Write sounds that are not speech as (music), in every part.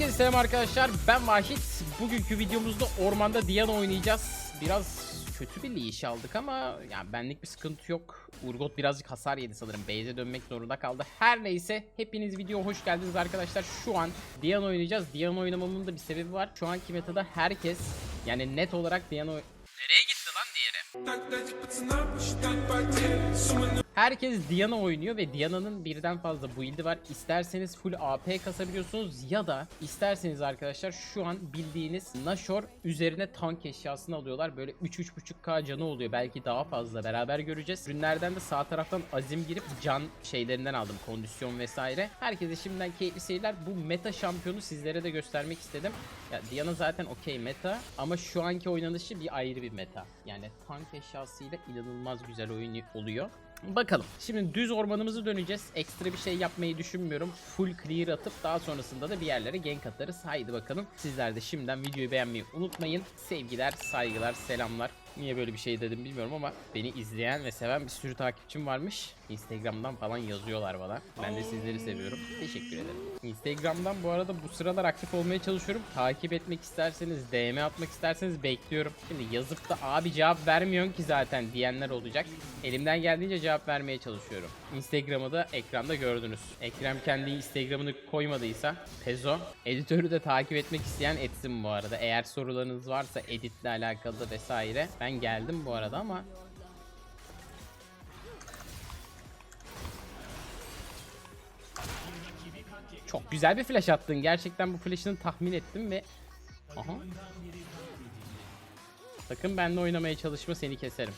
Herkese selam arkadaşlar. Ben Vahit. Bugünkü videomuzda ormanda Diana oynayacağız. Biraz kötü bir leash aldık ama ya benlik bir sıkıntı yok. Urgot birazcık hasar yedi sanırım. Base'e dönmek zorunda kaldı. Her neyse hepiniz videoya hoş geldiniz arkadaşlar. Şu an Diana oynayacağız. Diana oynamamın da bir sebebi var. Şu anki metada herkes yani net olarak Diana Nereye gitti lan diğeri? Herkes Diana oynuyor ve Diana'nın birden fazla build'i var. İsterseniz full AP kasabiliyorsunuz ya da isterseniz arkadaşlar şu an bildiğiniz Nashor üzerine tank eşyasını alıyorlar. Böyle 3-3.5k canı oluyor. Belki daha fazla beraber göreceğiz. Ürünlerden de sağ taraftan azim girip can şeylerinden aldım. Kondisyon vesaire. Herkese şimdiden keyifli seyirler. Bu meta şampiyonu sizlere de göstermek istedim. Ya Diana zaten okey meta ama şu anki oynanışı bir ayrı bir meta. Yani tank eşyasıyla inanılmaz güzel oyun oluyor. Bakalım. Şimdi düz ormanımızı döneceğiz. Ekstra bir şey yapmayı düşünmüyorum. Full clear atıp daha sonrasında da bir yerlere gank atarız. Haydi bakalım. Sizler de şimdiden videoyu beğenmeyi unutmayın. Sevgiler, saygılar, selamlar. Niye böyle bir şey dedim bilmiyorum ama beni izleyen ve seven bir sürü takipçim varmış. Instagram'dan falan yazıyorlar bana. Ben de sizleri seviyorum. Teşekkür ederim. Instagram'dan bu arada bu sıralar aktif olmaya çalışıyorum. Takip etmek isterseniz, DM atmak isterseniz bekliyorum. Şimdi yazıp da abi cevap vermiyorsun ki zaten diyenler olacak. Elimden geldiğince cevap vermeye çalışıyorum. Instagram'ı da ekranda gördünüz. Ekrem kendi Instagram'ını koymadıysa Pezo. Editörü de takip etmek isteyen etsin bu arada. Eğer sorularınız varsa editle alakalı vesaire. Ben geldim bu arada ama Çok güzel bir flash attın. Gerçekten bu flash'ını tahmin ettim ve Aha. Sakın benimle oynamaya çalışma seni keserim.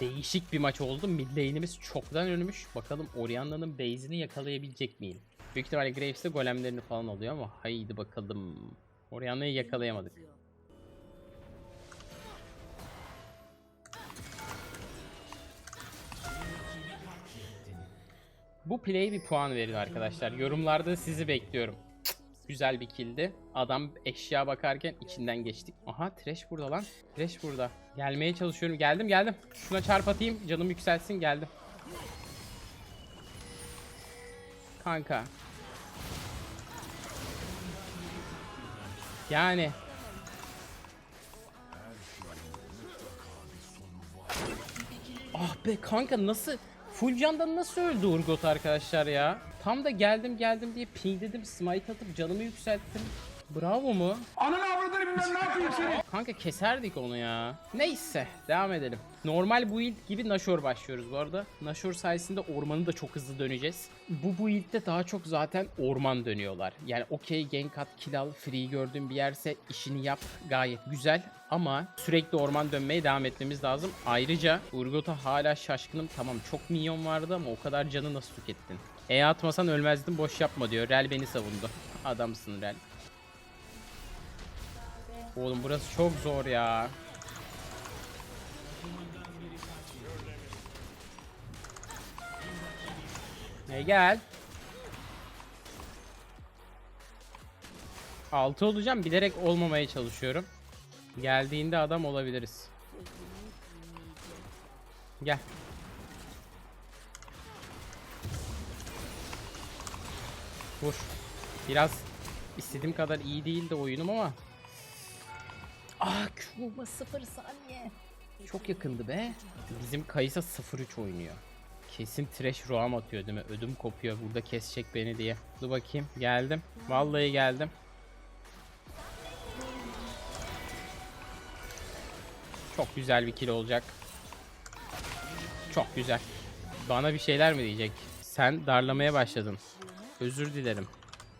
Değişik bir maç oldu. Mid lane'imiz çoktan ölmüş. Bakalım Orianna'nın base'ini yakalayabilecek miyim? Büyük ihtimalle Graves de golemlerini falan alıyor ama haydi bakalım. Orianna'yı yakalayamadık. Bu play'e bir puan verin arkadaşlar. Yorumlarda sizi bekliyorum. Güzel bir killdi. Adam eşya bakarken içinden geçtik. Aha trash burada lan. Trash burada. Gelmeye çalışıyorum. Geldim geldim. Şuna çarp atayım. Canım yükselsin. Geldim. Kanka. Yani. Ah be kanka nasıl full candan nasıl öldü Urgot arkadaşlar ya? Tam da geldim geldim diye ping dedim smite atıp canımı yükselttim. Bravo mu? Ananı avradını bilmem ne yapayım seni. Kanka keserdik onu ya. Neyse devam edelim. Normal build gibi Nashor başlıyoruz bu arada. Nashor sayesinde ormanı da çok hızlı döneceğiz. Bu build'de daha çok zaten orman dönüyorlar. Yani okey gank at, kill al, free gördüğün bir yerse işini yap gayet güzel. Ama sürekli orman dönmeye devam etmemiz lazım. Ayrıca Urgot'a hala şaşkınım. Tamam çok minyon vardı ama o kadar canı nasıl tükettin? E atmasan ölmezdin boş yapma diyor. Rel beni savundu. Adamsın Rel. Oğlum burası çok zor ya. Ne gel. 6 olacağım bilerek olmamaya çalışıyorum. Geldiğinde adam olabiliriz. Gel. Vur. Biraz istediğim kadar iyi değil de oyunum ama Ah Q'ma 0 saniye. Çok yakındı be. Bizim Kayısa 0-3 oynuyor. Kesin trash roam atıyor değil mi? Ödüm kopuyor burada kesecek beni diye. Dur bakayım. Geldim. Vallahi geldim. Çok güzel bir kill olacak. Çok güzel. Bana bir şeyler mi diyecek? Sen darlamaya başladın. Özür dilerim.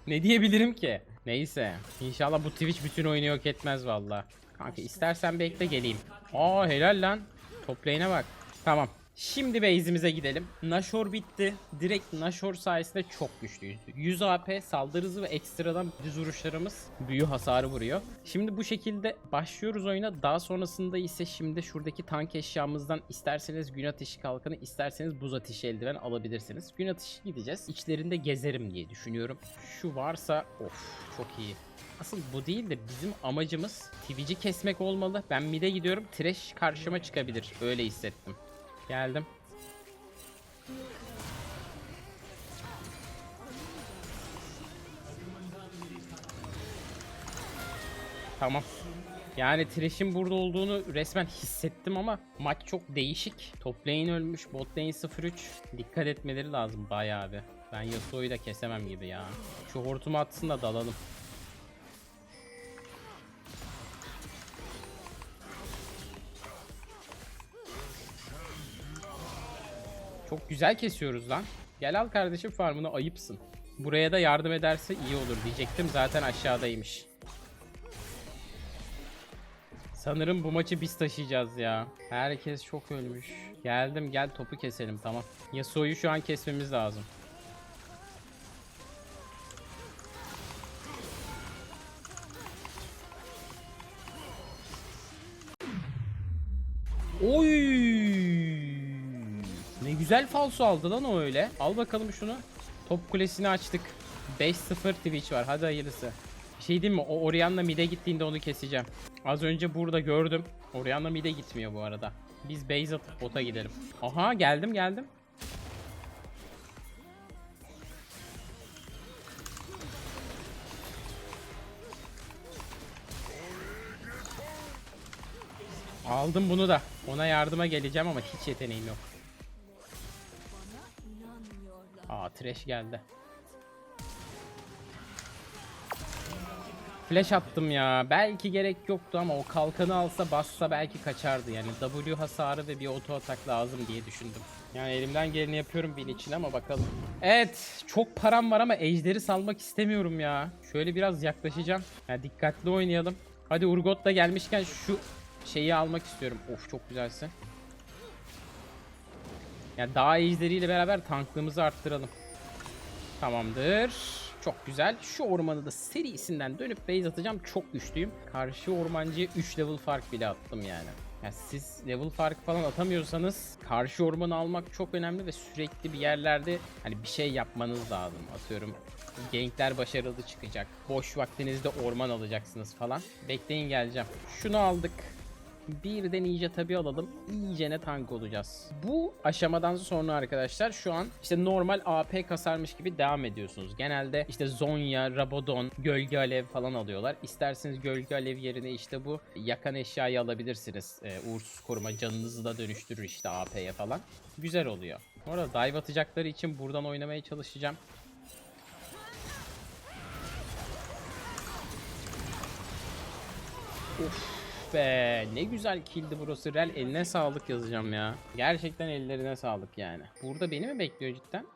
Ne diyebilirim ki? Neyse. İnşallah bu Twitch bütün oyunu yok etmez valla. Kanka istersen bekle geleyim. Aa helal lan. Top bak. Tamam. Şimdi base'imize gidelim. Nashor bitti. Direkt Nashor sayesinde çok güçlüyüz. 100 AP saldırı hızı ve ekstradan düz vuruşlarımız büyü hasarı vuruyor. Şimdi bu şekilde başlıyoruz oyuna. Daha sonrasında ise şimdi şuradaki tank eşyamızdan isterseniz gün ateşi kalkanı isterseniz buz ateşi eldiven alabilirsiniz. Gün ateşi gideceğiz. İçlerinde gezerim diye düşünüyorum. Şu varsa of çok iyi. Asıl bu değil de bizim amacımız Twitch'i kesmek olmalı. Ben mid'e gidiyorum. Trash karşıma çıkabilir. Öyle hissettim. Geldim. Tamam. Yani Trish'in burada olduğunu resmen hissettim ama maç çok değişik. Top lane ölmüş, bot lane 0-3. Dikkat etmeleri lazım bayağı bir. Ben Yasuo'yu da kesemem gibi ya. Şu hortumu atsın da dalalım. Çok güzel kesiyoruz lan. Gel al kardeşim farmını ayıpsın. Buraya da yardım ederse iyi olur diyecektim. Zaten aşağıdaymış. Sanırım bu maçı biz taşıyacağız ya. Herkes çok ölmüş. Geldim gel topu keselim tamam. Yasuo'yu şu an kesmemiz lazım. Oy! Güzel falso aldı lan o öyle. Al bakalım şunu. Top kulesini açtık. 5-0 Twitch var. Hadi hayırlısı. Şey diyeyim mi? O Orianna mid'e gittiğinde onu keseceğim. Az önce burada gördüm. Orianna mid'e gitmiyor bu arada. Biz base atıp bota gidelim. Aha geldim geldim. Aldım bunu da. Ona yardıma geleceğim ama hiç yeteneğim yok. Aa trash geldi. Flash attım ya. Belki gerek yoktu ama o kalkanı alsa bassa belki kaçardı. Yani W hasarı ve bir auto atak lazım diye düşündüm. Yani elimden geleni yapıyorum bin için ama bakalım. Evet çok param var ama ejderi salmak istemiyorum ya. Şöyle biraz yaklaşacağım. Ya dikkatli oynayalım. Hadi Urgot da gelmişken şu şeyi almak istiyorum. Of çok güzelsin. Ya dağ ejderiyle beraber tanklığımızı arttıralım. Tamamdır. Çok güzel. Şu ormanı da serisinden dönüp base atacağım. Çok güçlüyüm. Karşı ormancıya 3 level fark bile attım yani. Ya siz level fark falan atamıyorsanız karşı ormanı almak çok önemli ve sürekli bir yerlerde hani bir şey yapmanız lazım. Atıyorum gankler başarılı çıkacak. Boş vaktinizde orman alacaksınız falan. Bekleyin geleceğim. Şunu aldık. Bir de ninja tabi alalım. İyicene tank olacağız. Bu aşamadan sonra arkadaşlar şu an işte normal AP kasarmış gibi devam ediyorsunuz. Genelde işte Zonya, Rabadon, Gölge Alev falan alıyorlar. İsterseniz Gölge Alev yerine işte bu yakan eşyayı alabilirsiniz. Ee, uğursuz koruma canınızı da dönüştürür işte AP'ye falan. Güzel oluyor. Orada dive atacakları için buradan oynamaya çalışacağım. Of be ne güzel killdi burası. Rel eline sağlık yazacağım ya. Gerçekten ellerine sağlık yani. Burada beni mi bekliyor cidden?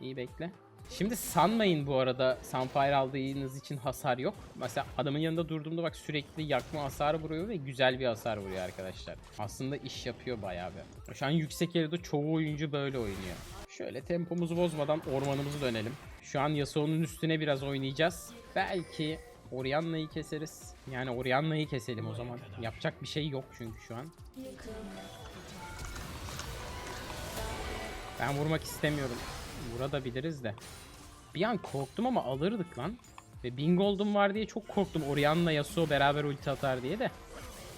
İyi bekle. Şimdi sanmayın bu arada Sunfire aldığınız için hasar yok. Mesela adamın yanında durduğumda bak sürekli yakma hasarı vuruyor ve güzel bir hasar vuruyor arkadaşlar. Aslında iş yapıyor bayağı bir. Şu an yüksek elde çoğu oyuncu böyle oynuyor. Şöyle tempomuzu bozmadan ormanımızı dönelim. Şu an Yasuo'nun üstüne biraz oynayacağız. Belki Orianna'yı keseriz. Yani Orianna'yı keselim o zaman. Yapacak bir şey yok çünkü şu an. Ben vurmak istemiyorum. Vurabiliriz de. Bir an korktum ama alırdık lan. Ve bin gold'um var diye çok korktum. Orianna Yasuo beraber ulti atar diye de.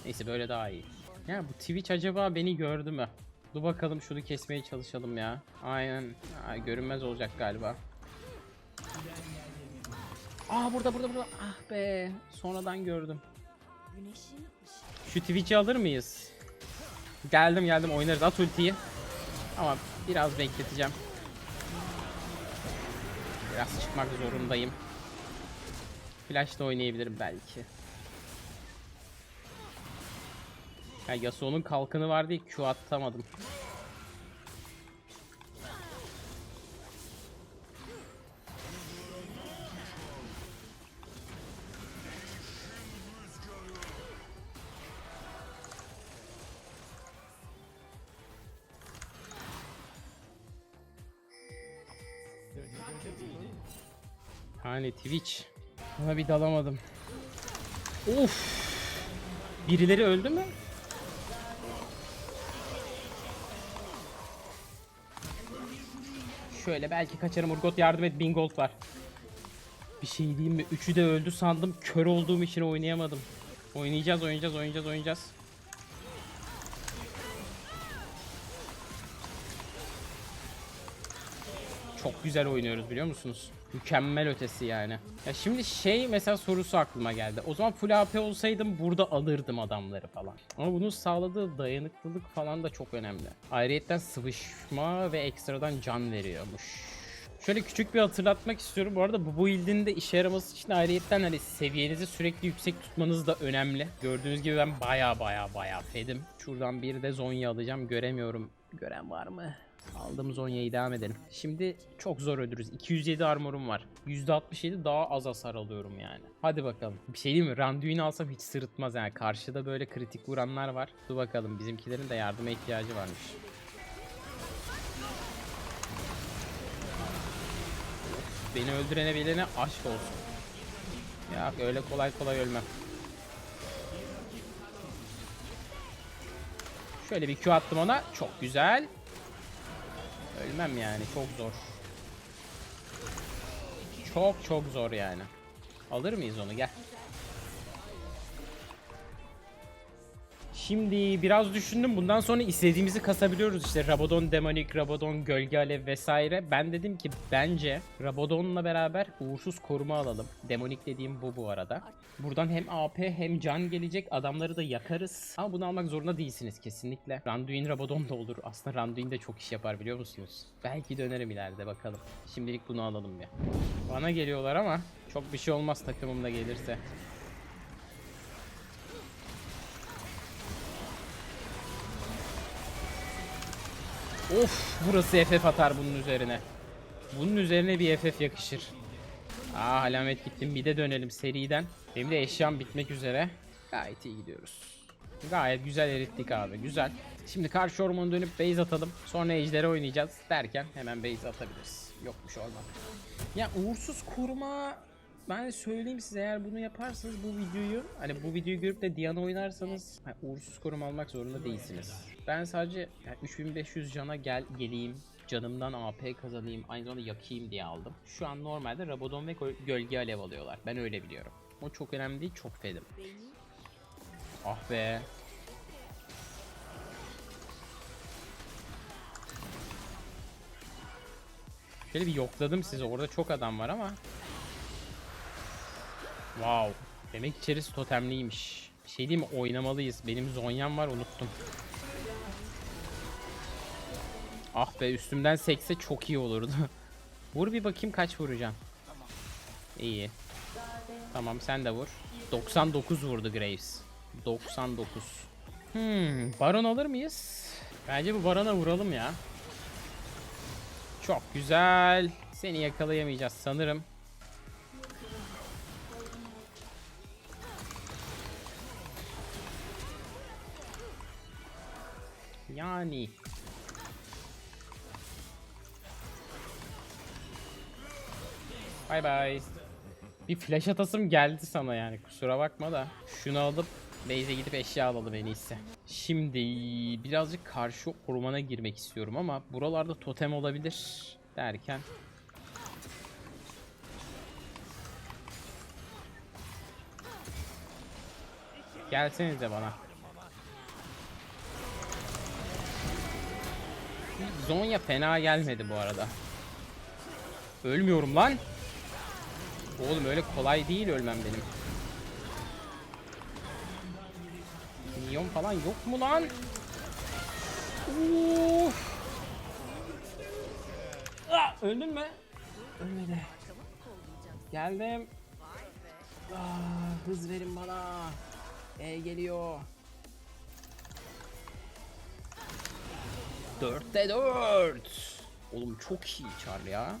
Neyse böyle daha iyi. Ya bu Twitch acaba beni gördü mü? Dur bakalım şunu kesmeye çalışalım ya. Aynen. Aa, görünmez olacak galiba. Aa burada burada burada. Ah be. Sonradan gördüm. Şu Twitch'i alır mıyız? Geldim geldim oynarız at ultiyi. Ama biraz bekleteceğim. Biraz çıkmak zorundayım. Flash da oynayabilirim belki. Ya Yasuo'nun kalkanı var diye Q atamadım. Hani Twitch. Buna bir dalamadım. Of. Birileri öldü mü? Şöyle belki kaçarım Urgot yardım et 1000 gold var. Bir şey diyeyim mi? Üçü de öldü sandım. Kör olduğum için oynayamadım. Oynayacağız, oynayacağız, oynayacağız, oynayacağız. Güzel oynuyoruz biliyor musunuz? Mükemmel ötesi yani. Ya şimdi şey mesela sorusu aklıma geldi. O zaman full AP olsaydım burada alırdım adamları falan. Ama bunun sağladığı dayanıklılık falan da çok önemli. Ayrıyetten sıvışma ve ekstradan can veriyormuş. Şöyle küçük bir hatırlatmak istiyorum. Bu arada bu build'in de işe yaraması için ayrıyetten hani seviyenizi sürekli yüksek tutmanız da önemli. Gördüğünüz gibi ben baya baya baya fedim. Şuradan bir de Zonya alacağım. Göremiyorum. Gören var mı? Aldım Zonya'yı devam edelim. Şimdi çok zor öldürürüz. 207 armorum var. %67 daha az hasar alıyorum yani. Hadi bakalım. Bir şey değil mi? Randuin'i alsam hiç sırıtmaz yani. Karşıda böyle kritik vuranlar var. Dur bakalım. Bizimkilerin de yardıma ihtiyacı varmış. Beni öldürene bilene aşk olsun. Ya öyle kolay kolay ölmem. Şöyle bir Q attım ona. Çok güzel. Ölmem yani. Çok zor. Çok çok zor yani. Alır mıyız onu? Gel. Şimdi biraz düşündüm. Bundan sonra istediğimizi kasabiliyoruz. İşte Rabadon Demonik, Rabadon Gölge Alev vesaire. Ben dedim ki bence Rabadon'la beraber uğursuz koruma alalım. Demonik dediğim bu bu arada. Buradan hem AP hem can gelecek. Adamları da yakarız. Ama bunu almak zorunda değilsiniz kesinlikle. Randuin Rabadon da olur. Aslında Randuin de çok iş yapar biliyor musunuz? Belki dönerim ileride bakalım. Şimdilik bunu alalım bir. Bana geliyorlar ama çok bir şey olmaz takımımda gelirse. Of burası FF atar bunun üzerine. Bunun üzerine bir FF yakışır. Aa alamet gittim bir de dönelim seriden. Benim de eşyam bitmek üzere. Gayet iyi gidiyoruz. Gayet güzel erittik abi güzel. Şimdi karşı ormana dönüp base atalım. Sonra ejderi oynayacağız derken hemen base atabiliriz. Yokmuş olmak. Ya uğursuz koruma ben söyleyeyim size eğer bunu yaparsanız bu videoyu hani bu videoyu görüp de Diana oynarsanız ha, uğursuz koruma almak zorunda değilsiniz. Ben sadece yani 3500 cana gel geleyim canımdan AP kazanayım aynı zamanda yakayım diye aldım. Şu an normalde Rabadon ve gö- gölge alev alıyorlar. Ben öyle biliyorum. O çok önemli değil çok fedim. Ah be. Şöyle bir yokladım sizi. Orada çok adam var ama. Wow. Demek içerisi totemliymiş. Bir şey diyeyim mi? Oynamalıyız. Benim zonyam var unuttum. Ah be üstümden sekse çok iyi olurdu. (laughs) vur bir bakayım kaç vuracağım. İyi. Tamam sen de vur. 99 vurdu Graves. 99. Hmm, baron alır mıyız? Bence bu barona vuralım ya. Çok güzel. Seni yakalayamayacağız sanırım. Yani. Bay bay. Bir flash atasım geldi sana yani kusura bakma da. Şunu alıp base'e gidip eşya alalım en iyisi. Şimdi birazcık karşı ormana girmek istiyorum ama buralarda totem olabilir derken. Gelsenize bana. Zonya fena gelmedi bu arada. Ölmüyorum lan. Oğlum öyle kolay değil ölmem benim. Minyon falan yok mu lan? Uf. Ah, öldün mü? Ölmedi. Geldim. Ah, hız verin bana. E geliyor. Dörtte dört. Oğlum çok iyi Char ya.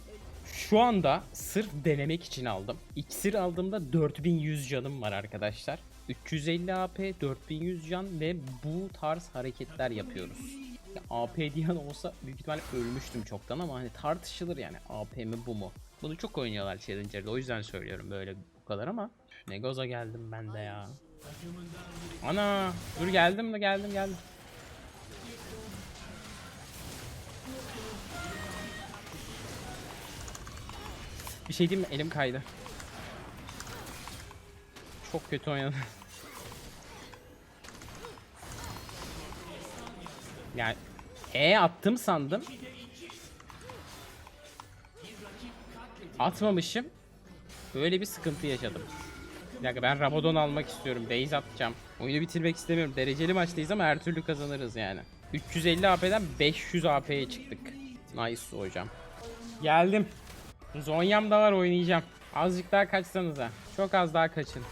Şu anda sırf denemek için aldım. İksir aldığımda 4100 canım var arkadaşlar. 350 AP, 4100 can ve bu tarz hareketler yapıyoruz. Ya AP diyen olsa büyük ihtimalle ölmüştüm çoktan ama hani tartışılır yani AP mi bu mu? Bunu çok oynuyorlar Challenger'da o yüzden söylüyorum böyle bu kadar ama ne goza geldim ben de ya. Ana dur geldim de geldim geldim. Bir şey diyeyim mi? Elim kaydı. Çok kötü oynadım. (laughs) Yani E attım sandım. atmamışım. Böyle bir sıkıntı yaşadım. Bir dakika ben Rabadon almak istiyorum. Base atacağım. Oyunu bitirmek istemiyorum. Dereceli maçtayız ama her türlü kazanırız yani. 350 AP'den 500 AP'ye çıktık. Nice hocam. Geldim. Zonyam da var oynayacağım. Azıcık daha kaçsanıza. Çok az daha kaçın.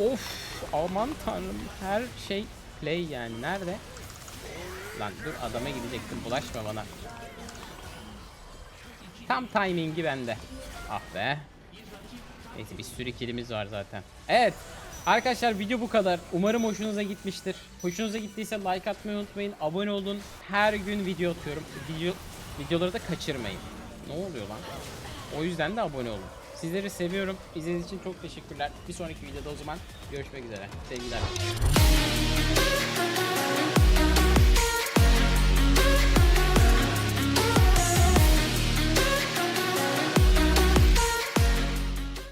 Of aman tanrım her şey play yani nerede? Lan dur adama gidecektim bulaşma bana. Tam timingi bende. Ah be. Neyse bir sürü kilimiz var zaten. Evet. Arkadaşlar video bu kadar. Umarım hoşunuza gitmiştir. Hoşunuza gittiyse like atmayı unutmayın. Abone olun. Her gün video atıyorum. Video, videoları da kaçırmayın. Ne oluyor lan? O yüzden de abone olun. Sizleri seviyorum. İzlediğiniz için çok teşekkürler. Bir sonraki videoda o zaman görüşmek üzere. Sevgiler.